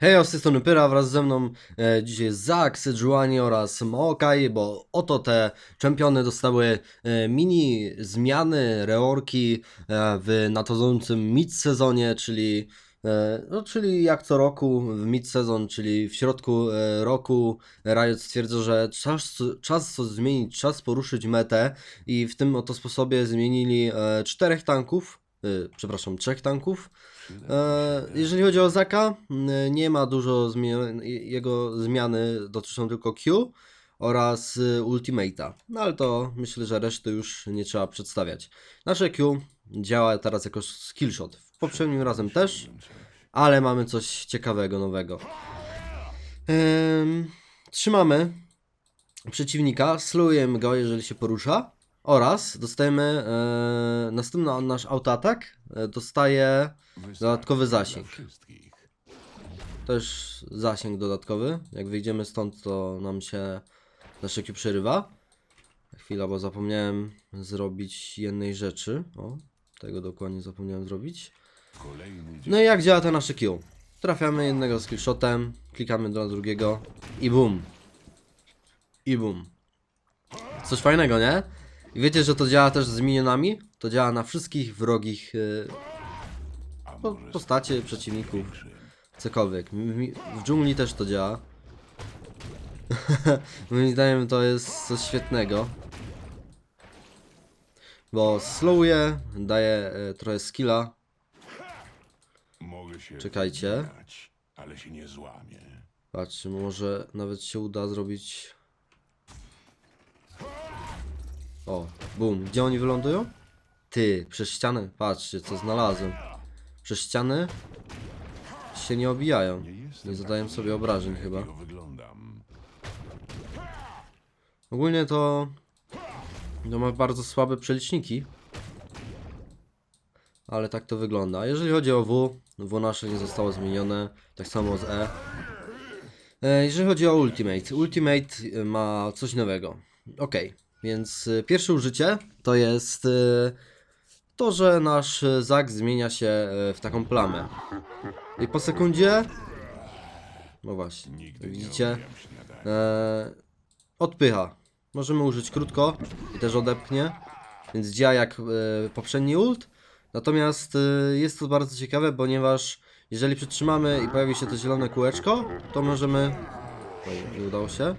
Hej, z tej strony Pyra, wraz ze mną e, dzisiaj jest Zak, Sejuani oraz Maokai, bo oto te czempiony dostały e, mini zmiany, reorki e, w nadchodzącym mid-sezonie, czyli, e, no, czyli jak co roku w mid-sezon, czyli w środku e, roku. Riot stwierdza, że czas, czas coś zmienić, czas poruszyć metę i w tym oto sposobie zmienili e, czterech tanków, przepraszam, trzech tanków, Jeżeli chodzi o Zaka, m, nie ma dużo zmian, jego zmiany dotyczą tylko Q oraz y, Ultimate'a. No ale to myślę, że reszty już nie trzeba przedstawiać. Nasze Q działa teraz jako skillshot. W poprzednim razem też, ale mamy coś ciekawego, nowego. Trzymamy przeciwnika, slowujemy go, jeżeli się porusza. Oraz dostajemy e, następny nasz autoatak e, dostaje dodatkowy zasięg. Też zasięg dodatkowy. Jak wyjdziemy stąd, to nam się nasze Q przerywa. Chwila, bo zapomniałem zrobić jednej rzeczy. O, tego dokładnie zapomniałem zrobić. No i jak działa to nasze Q? Trafiamy jednego skillshotem, klikamy do drugiego i bum. I bum. Coś fajnego, nie? I wiecie, że to działa też z minionami? To działa na wszystkich wrogich y, po, postacie przeciwników. Cokolwiek. W, mi- w dżungli też to działa. Moim zdaniem to jest coś świetnego. Bo slowuje, daje e, trochę skilla. Czekajcie. ale się nie. Patrzcie, może nawet się uda zrobić. O, bum. Gdzie oni wylądują? Ty, przez ścianę. Patrzcie, co znalazłem. Przez ściany się nie obijają. Nie zadają sobie obrażeń chyba. Ogólnie to. To ma bardzo słabe przeliczniki. Ale tak to wygląda. Jeżeli chodzi o W, W nasze nie zostało zmienione. Tak samo z E. E, Jeżeli chodzi o Ultimate. Ultimate e, ma coś nowego. Ok, więc e, pierwsze użycie to jest e, to, że nasz e, zak zmienia się w taką plamę. I po sekundzie. No właśnie, widzicie? e, odpycha. Możemy użyć krótko i też odepchnie, więc działa jak e, poprzedni ult. Natomiast e, jest to bardzo ciekawe, ponieważ jeżeli przytrzymamy i pojawi się to zielone kółeczko, to możemy. Nie udało się.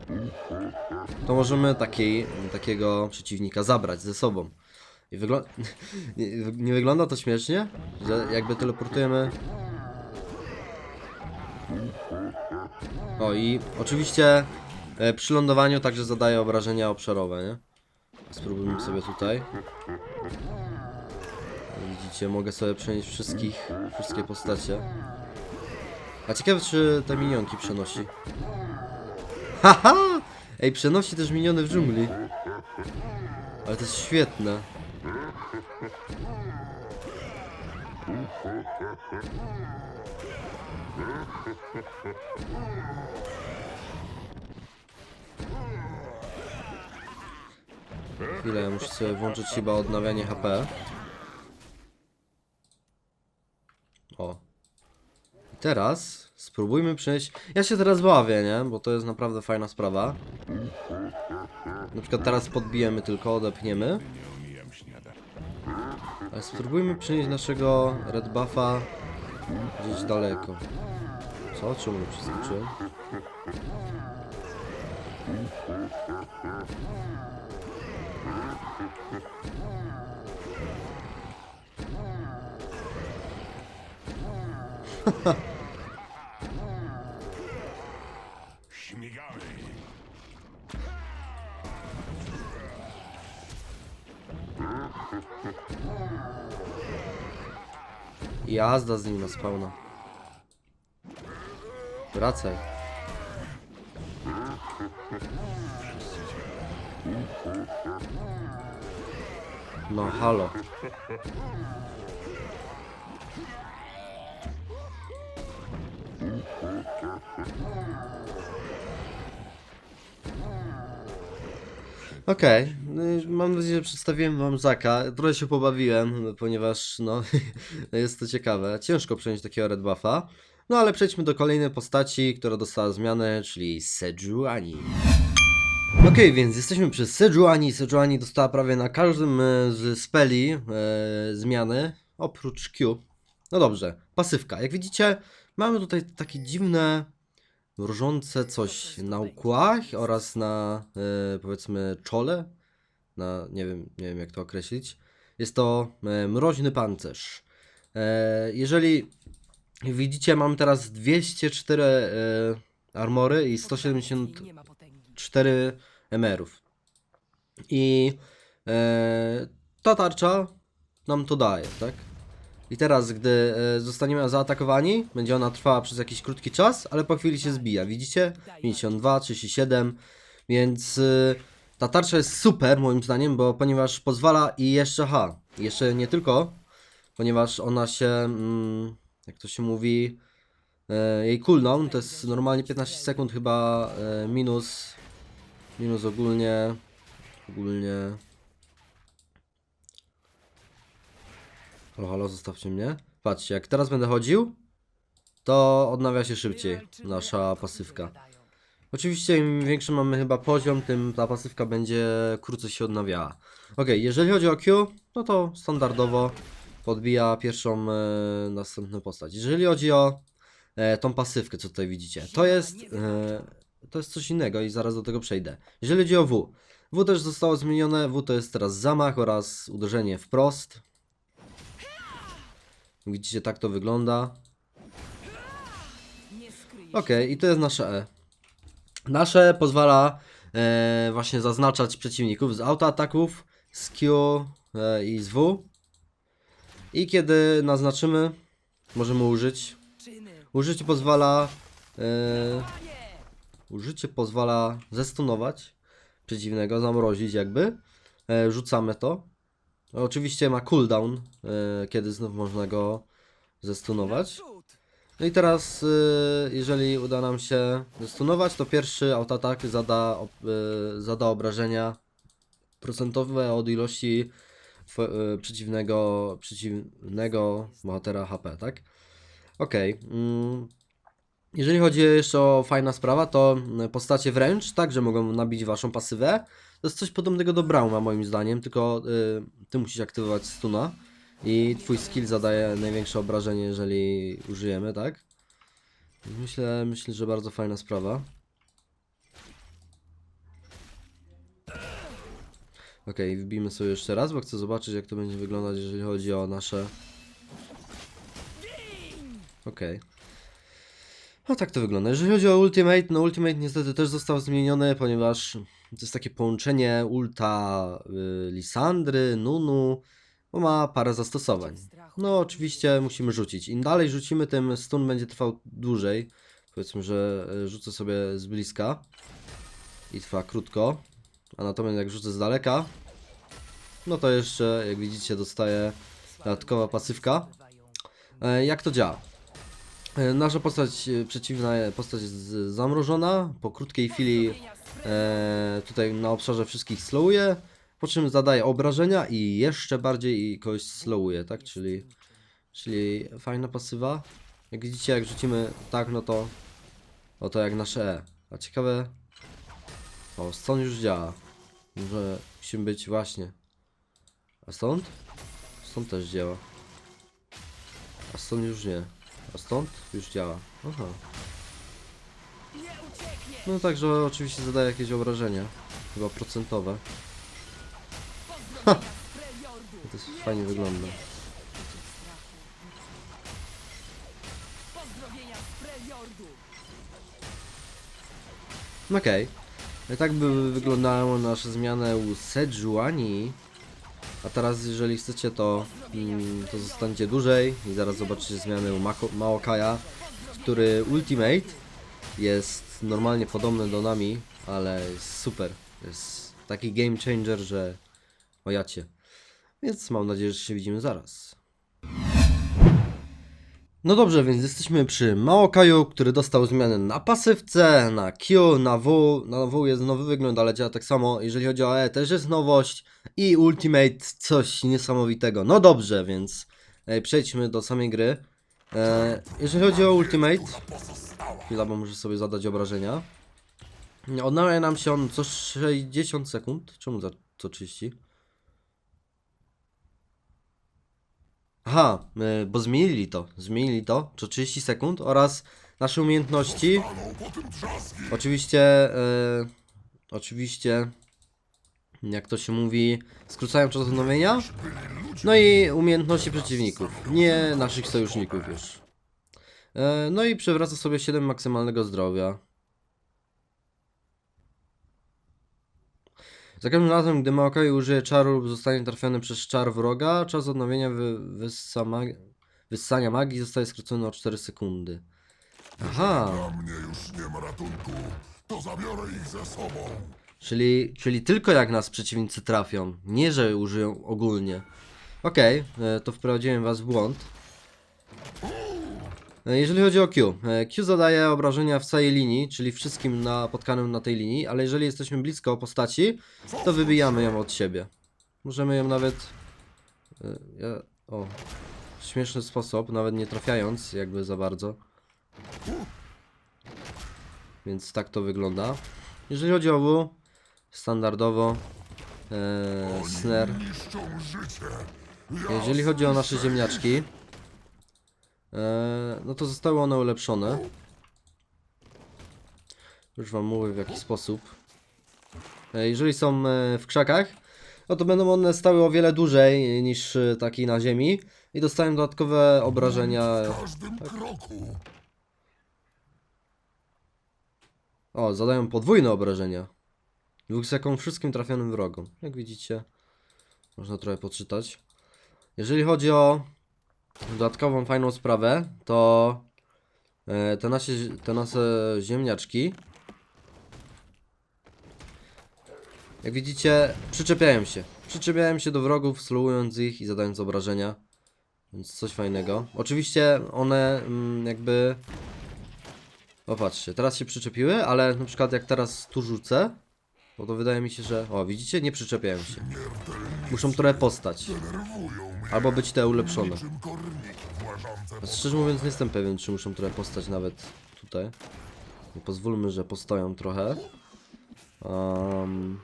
To możemy taki, takiego przeciwnika zabrać ze sobą. I wygl- nie, nie wygląda to śmiesznie, że jakby teleportujemy. O i oczywiście E, Przy lądowaniu także zadaje obrażenia obszarowe, nie? Spróbujmy sobie tutaj. Widzicie, mogę sobie przenieść wszystkich, wszystkie postacie. A ciekawe, czy te minionki przenosi. Haha! Ej, przenosi też miniony w dżungli. Ale to jest świetne. Chwilę, ja muszę sobie włączyć chyba odnawianie HP. O. I teraz spróbujmy przejść. Ja się teraz bawię, nie? Bo to jest naprawdę fajna sprawa. Na przykład teraz podbijemy tylko, odepniemy. Ale spróbujmy przenieść naszego red buffa gdzieś daleko. Co? Czemu nie przeskoczyłem? Śmigamy! Jazda z nim na spawna. Wracaj. No, halo. Okej, no i mam nadzieję, że przedstawiłem wam Zaka. Trochę się pobawiłem, ponieważ no, jest to ciekawe. Ciężko przenieść takiego red buffa. No ale przejdźmy do kolejnej postaci, która dostała zmianę, czyli Sejuani. Okej, więc jesteśmy przy Sejuani. Sejuani dostała prawie na każdym e, z speli e, zmiany, oprócz Q. No dobrze, pasywka. Jak widzicie, mamy tutaj takie dziwne, mrożące coś na ukłach oraz na, e, powiedzmy, czole. Na, nie wiem, nie wiem jak to określić. Jest to e, mroźny pancerz. E, jeżeli widzicie, mam teraz 204 e, armory i 170 Nie ma potęgi. 4 MR-ów. I e, ta tarcza nam to daje, tak? I teraz, gdy e, zostaniemy zaatakowani, będzie ona trwała przez jakiś krótki czas, ale po chwili się zbija. Widzicie? 52, 37, więc e, ta tarcza jest super moim zdaniem, bo ponieważ pozwala i jeszcze, ha, jeszcze nie tylko, ponieważ ona się, mm, jak to się mówi, e, jej cooldown to jest normalnie 15 sekund chyba minus Minus ogólnie. Ogólnie. Halo, halo, zostawcie mnie. Patrzcie, jak teraz będę chodził, to odnawia się szybciej nasza pasywka. Oczywiście im większy mamy chyba poziom, tym ta pasywka będzie krócej się odnawiała. Ok, jeżeli chodzi o Q, no to standardowo podbija pierwszą e, następną postać. Jeżeli chodzi o e, tą pasywkę, co tutaj widzicie, to jest, e, to jest coś innego i zaraz do tego przejdę. Jeżeli chodzi o W, W też zostało zmienione, W to jest teraz zamach oraz uderzenie wprost. Widzicie, tak to wygląda. Ok, i to jest nasze E. Nasze pozwala e, właśnie zaznaczać przeciwników z autoataków, z Q e, i z W. I kiedy naznaczymy, możemy użyć. Użycie pozwala. E, użycie pozwala zestunować przeciwnego, zamrozić jakby. E, rzucamy to. Oczywiście ma cooldown, e, kiedy znów można go zestunować. No i teraz, y, jeżeli uda nam się stunować, to pierwszy autoatak zada, y, zada obrażenia procentowe od ilości przeciwnego, przeciwnego bohatera HP, tak? Okej. mm. Jeżeli chodzi jeszcze o fajna sprawa, to y, postacie wręcz także mogą nabić waszą pasywę. To jest coś podobnego do Brauma moim zdaniem, tylko y, ty musisz aktywować stuna. I twój skill zadaje największe obrażenie, jeżeli użyjemy, tak? Myślę, myślę, że bardzo fajna sprawa. Okej, wbijmy sobie jeszcze raz, bo chcę zobaczyć jak to będzie wyglądać, jeżeli chodzi o nasze... Okej. No tak to wygląda. Jeżeli chodzi o Ultimate, no Ultimate niestety też został zmieniony, ponieważ to jest takie połączenie ulta y, Lisandry, Nunu, bo ma parę zastosowań. No oczywiście musimy rzucić. Im dalej rzucimy, tym stun będzie trwał dłużej. Powiedzmy, że e, rzucę sobie z bliska i trwa krótko. A natomiast jak rzucę z daleka, no to jeszcze, jak widzicie, dostaję dodatkowa pasywka. E, Jak to działa? E, Nasza postać e, przeciwna, postać jest zamrożona. Po krótkiej chwili e, tutaj na obszarze wszystkich slowuje, po czym zadaje obrażenia i jeszcze bardziej kogoś slowuje, tak? Czyli, czyli fajna pasywa. Jak widzicie, jak rzucimy tak, no to no to jak nasze E. A ciekawe... O, stąd już działa. Może musimy być właśnie. A stąd? Stąd też działa. A stąd już nie. A stąd już działa. Aha. No także oczywiście zadaje jakieś obrażenia. Chyba procentowe. Freljordu! To jest fajnie wygląda. Okej. I tak by wyglądały nasze zmiany u Sejuani. A teraz jeżeli chcecie to, mm, to zostańcie dłużej i zaraz zobaczycie zmiany u Maokaja, który Ultimate jest normalnie podobny do nami, ale jest super. Jest taki game changer, że ojacie. Więc mam nadzieję, że się widzimy zaraz. No dobrze, więc jesteśmy przy Maokaju, który dostał zmiany na pasywce, na Q, na W. Na W jest nowy wygląd, ale działa tak samo. Jeżeli chodzi o E, też jest nowość. I Ultimate coś niesamowitego. No dobrze, więc e, przejdźmy do samej gry. E, jeżeli chodzi o Ultimate, chwila, bo muszę sobie zadać obrażenia. Odnawia nam się on co 60 sekund. Czemu za co 30? Aha, e, bo zmienili to. Zmienili to, co 30 sekund oraz nasze umiejętności. Oczywiście, e, oczywiście, jak to się mówi, skrócają czas odnowienia. No i umiejętności przeciwników, nie naszych sojuszników już. E, no i przywraca sobie 7 maksymalnego zdrowia. Za każdym razem, gdy Maokai użyje czaru lub zostanie trafiony przez czar wroga, czas odnowienia wy, wyssa wyssania magii zostaje skrócony o 4 sekundy. Aha, Dla mnie już nie ma ratunku. To zabiorę ich ze sobą. czyli, czyli tylko jak nas przeciwnicy trafią, nie że użyją ogólnie. Okej, e, to wprowadziłem was w błąd. E, Jeżeli chodzi o Q, e, Q zadaje obrażenia w całej linii, czyli wszystkim napotkanym na tej linii, ale jeżeli jesteśmy blisko postaci, to wybijamy ją od siebie. Możemy ją nawet. e, o, w śmieszny sposób, nawet nie trafiając, jakby za bardzo. Więc tak to wygląda. Jeżeli chodzi o W, standardowo e, snare. Jeżeli chodzi o nasze ziemniaczki, no to zostały one ulepszone. Już wam mówię w jaki sposób. E, jeżeli są e, w krzakach, no to będą one stały o wiele dłużej niż e, taki na ziemi i dostają dodatkowe obrażenia. kroku. O, zadają podwójne obrażenia. Dwóch wszystkim trafionym wrogom. Jak widzicie, można trochę poczytać. Jeżeli chodzi o dodatkową fajną sprawę, to e, te nasze, te nasze ziemniaczki jak widzicie przyczepiają się. Przyczepiają się do wrogów, slowując ich i zadając obrażenia. Więc coś fajnego. Oczywiście one mm, jakby o patrzcie, teraz się przyczepiły, ale na przykład jak teraz tu rzucę, bo to wydaje mi się, że... O, widzicie? Nie przyczepiają się. Muszą trochę postać. Albo być te ulepszone. Szczerze mówiąc nie jestem pewien, czy muszą trochę postać nawet tutaj. Nie pozwólmy, że postoją trochę. Um...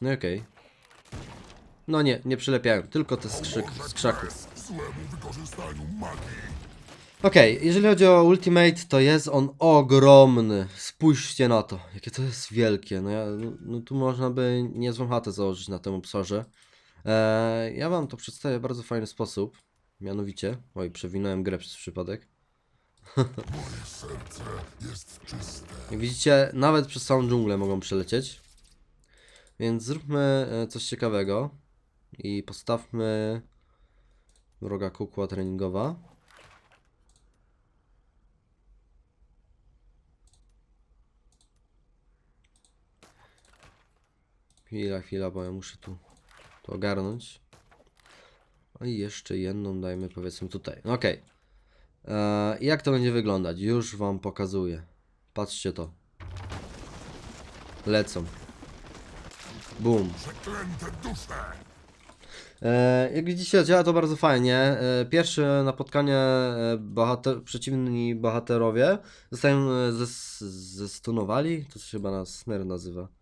No i okej. No nie, nie przylepiają, tylko te skrzyk, z Okej, jeżeli chodzi o Ultimate, to jest on ogromny. Spójrzcie na to, jakie to jest wielkie. No, ja, no, tu można by niezłą chatę założyć na tym obszarze. Eee, ja wam to przedstawię w bardzo fajny sposób. Mianowicie, oj, przewinąłem grę przez przypadek. Jak widzicie, nawet przez całą dżunglę mogą przelecieć. Więc zróbmy e, coś ciekawego i postawmy wroga kukła treningowa. Chwila, chwila, bo ja muszę tu to ogarnąć. No i jeszcze jedną dajmy powiedzmy tutaj. No Okej. Eee, jak to będzie wyglądać? Już wam pokazuję. Patrzcie to. Lecą. Boom. Przeklęte dusze. E, jak widzicie, działa to bardzo fajnie. E, pierwsze napotkanie e, bohater, przeciwni bohaterowie zostają e, zes, zestunowali. To się chyba na Snare nazywa.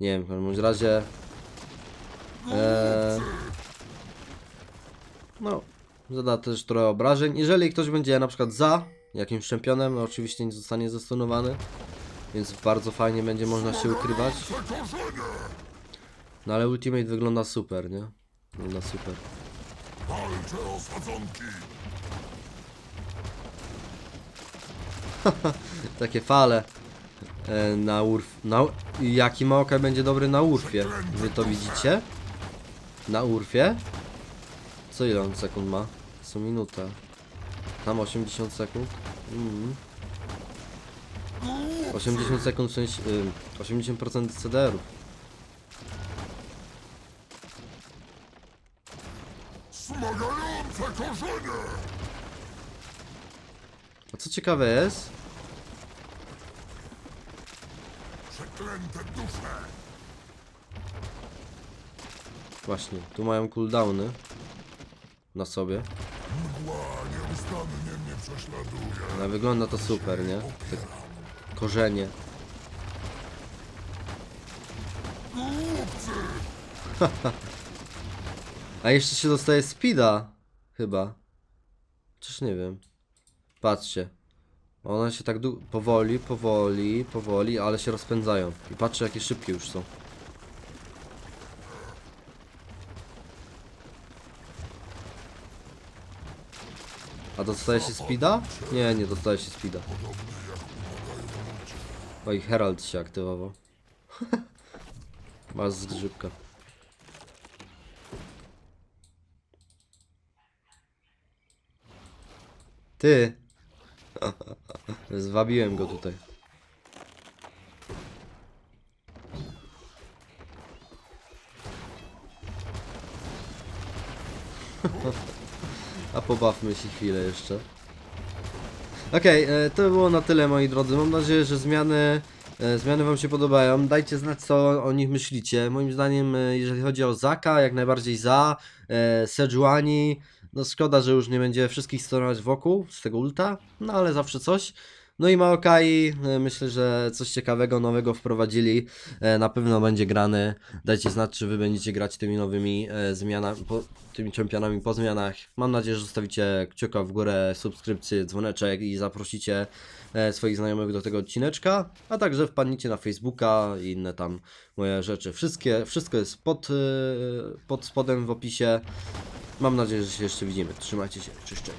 Nie wiem, w każdym razie. E, no, zada też trochę obrażeń. Jeżeli ktoś będzie na przykład za jakimś czempionem, no oczywiście nie zostanie zestunowany. Więc bardzo fajnie będzie można się ukrywać. No ale Ultimate wygląda super, nie? Wygląda super. Takie fale e, na urf. Na, jaki Maokai będzie dobry na urfie? Wy to widzicie? Na urfie? Co ile on sekund ma? Co minutę. Tam 80 sekund. Mm. 80 sekund w sensie. Y, 80% CDR-ów. A co ciekawe jest, właśnie, tu mają cooldowny. na sobie. Ale wygląda to super, nie? Te korzenie. A jeszcze się dostaje speeda, chyba. Czyż nie wiem. Patrzcie. One się tak powoli, powoli, powoli, ale się rozpędzają. I patrzcie jakie szybkie już są. A dostaje się speeda? Nie, nie dostaje się speeda. Oj, Herald się aktywował. Masz zgrzybka. Ty! Zwabiłem go tutaj. Pobawmy się chwilę jeszcze. Okej, e, to było na tyle moi drodzy. Mam nadzieję, że zmiany, e, zmiany Wam się podobają. Dajcie znać co o nich myślicie. Moim zdaniem, e, jeżeli chodzi o Zaka, jak najbardziej za. Sejuani, no szkoda, że już nie będzie wszystkich sterować wokół z tego ulta, no ale zawsze coś. No i Maokai, e, myślę, że coś ciekawego, nowego wprowadzili. E, Na pewno będzie grany. Dajcie znać, czy Wy będziecie grać tymi nowymi e, zmianami, po, tymi czempionami po zmianach. Mam nadzieję, że zostawicie kciuka w górę, subskrypcję, dzwoneczek i zaprosicie swoich znajomych do tego odcineczka. A także wpadnijcie na Facebooka i inne tam moje rzeczy. Wszystkie, wszystko jest pod, pod spodem w opisie. Mam nadzieję, że się jeszcze widzimy. Trzymajcie się. Cześć, cześć.